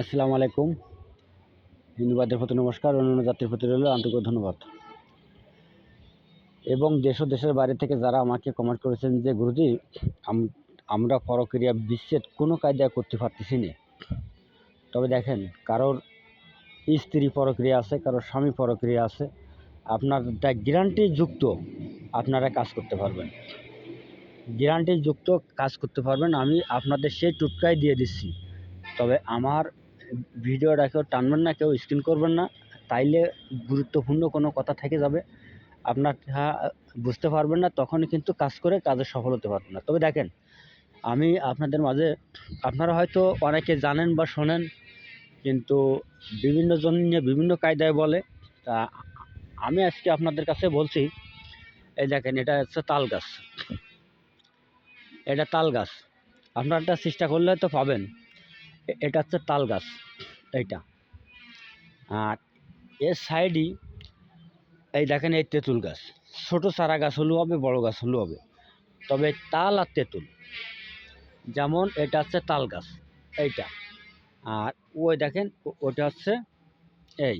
আসসালামু আলাইকুম। হিন্দুবাদের প্রতি নমস্কার, অন্যান্য জাতির প্রতি রইল আন্তরিক ধন্যবাদ। এবং দেশ ও দেশের বাইরে থেকে যারা আমাকে কমেন্ট করেছেন যে, গুরুজি আমরা পরক্রিয়া বিচ্ছেদ কোনো কায়দায় করতে পারতেছি না। তবে দেখেন, কারোর স্ত্রী পরক্রিয়া আছে, কারোর স্বামী পরক্রিয়া আছে আপনার গ্যারান্টি যুক্ত আপনারা কাজ করতে পারবেন। গ্যারান্টি যুক্ত কাজ করতে পারবেন। আমি আপনাদের সেই টুটকাই দিয়ে দিচ্ছি। তবে আমার ভিডিওটা কেউ টানবেন না, কেউ স্ক্রিন করবেন না, তাইলে গুরুত্বপূর্ণ কোনো কথা থেকে যাবে। আপনার বুঝতে পারবেন না, তখনই কিন্তু কাজ করে কাজে সফল হতে পারবেন না। তবে দেখেন, আমি আপনাদের মাঝে, আপনারা হয়তো অনেকে জানেন বা শোনেন, কিন্তু বিভিন্ন জন নিয়ে বিভিন্ন কায়দায় বলে, তা আমি আজকে আপনাদের কাছে বলছি, এই দেখেন, এটা হচ্ছে তাল গাছ। এটা তাল গাছ। আপনারা চেষ্টা করলে তো পাবেন এটা হচ্ছে তাল গাছ। এইটা। আর এর সাইডই এই দেখেন এই তেঁতুল গাছ। ছোটো চারা গাছ হলেও হবে, বড় গাছ হলেও হবে। তবে তাল আর তেঁতুল। যেমন এটা হচ্ছে তাল গাছ, এইটা। আর ওই দেখেন ওটা হচ্ছে এই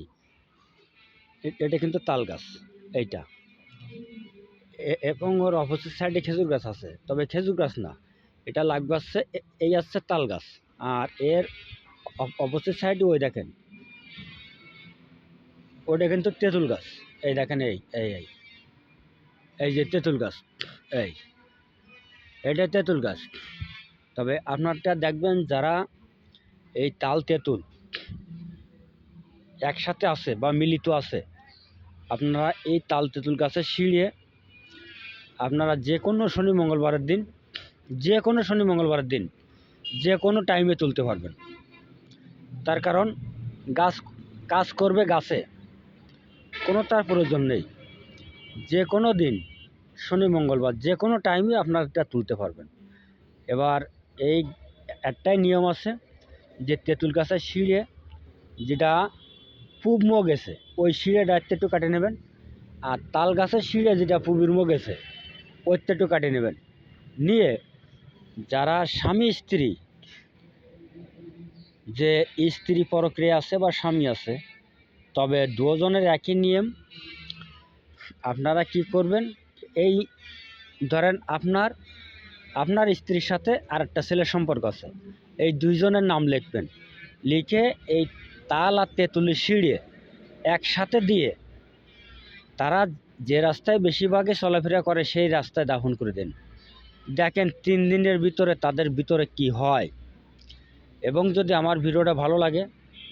এটা কিন্তু তাল গাছ, এইটা। এবং ওর অপোজিট সাইডে খেজুর গাছ আছে, তবে খেজুর গাছ না। এটা লাগবে হচ্ছে এই হচ্ছে তাল গাছ। আর এর অপোজিট সাইডে ওই দেখেন। ওটা কিন্তু তেঁতুল গাছ। এই দেখেন এই এই এই। এই যে তেঁতুল গাছ, এই। এটা তেঁতুল গাছ। তবে আপনারটা দেখবেন যারা এই তাল তেঁতুল একসাথে আছে বা মিলিত আছে, আপনারা এই তাল তেঁতুল গাছে সিঁড়ে আপনারা যে কোনো শনি মঙ্গলবারের দিন, যে কোনো শনি মঙ্গলবারের দিন, যে কোনো টাইমে তুলতে পারবেন। তার কারণ গাছ, কাজ করবে গাছে। কোনো তার প্রয়োজন নেই। যে কোনো দিন, শনি, মঙ্গলবার, যে কোনো টাইমে আপনারা এটা তুলতে পারবেন। এবার এই একটাই নিয়ম আছে যে তেঁতুল গাছের শিড়ে যেটা পূব মুখ গেছে, ওই শিড়েটা একটু কাটে নেবেন। আর তাল গাছের শিড়ে যেটা পূবের মুখ গেছে ওইটা একটু কাটে নেবেন। নিয়ে যারা স্বামী, স্ত্রী যে স্ত্রী পরক্রিয়া আছে বা স্বামী আছে, তবে দুজনের একই নিয়ম। আপনারা কি করবেন? এই ধরেন আপনার আপনার স্ত্রীর সাথে আরেকটা ছেলের সম্পর্ক আছে। এই দুইজনের নাম লিখবেন। লিখে এই তাল আর তেঁতুলি সিঁড়ে একসাথে দিয়ে তারা যে রাস্তায় বেশিরভাগে চলাফেরা করে সেই রাস্তায় দাফন করে দেন। দেখেন তিন দিনের ভিতরে তাদের ভিতরে কি হয়। এবং যদি আমার ভিডিওটা ভালো লাগে,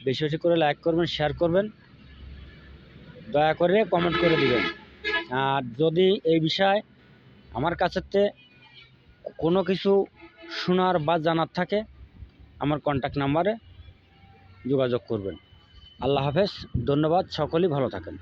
বেশি বেশি করে লাইক করবেন শেয়ার করবেন, দয়া করে কমেন্ট করে দিবেন। আর যদি এই বিষয়ে আমার কাছেতে কোনো কিছু শোনার বা জানার থাকে, আমার কন্ট্যাক্ট নাম্বারে যোগাযোগ করবেন। আল্লাহ হাফেজ, ধন্যবাদ, সকলেই ভালো থাকেন।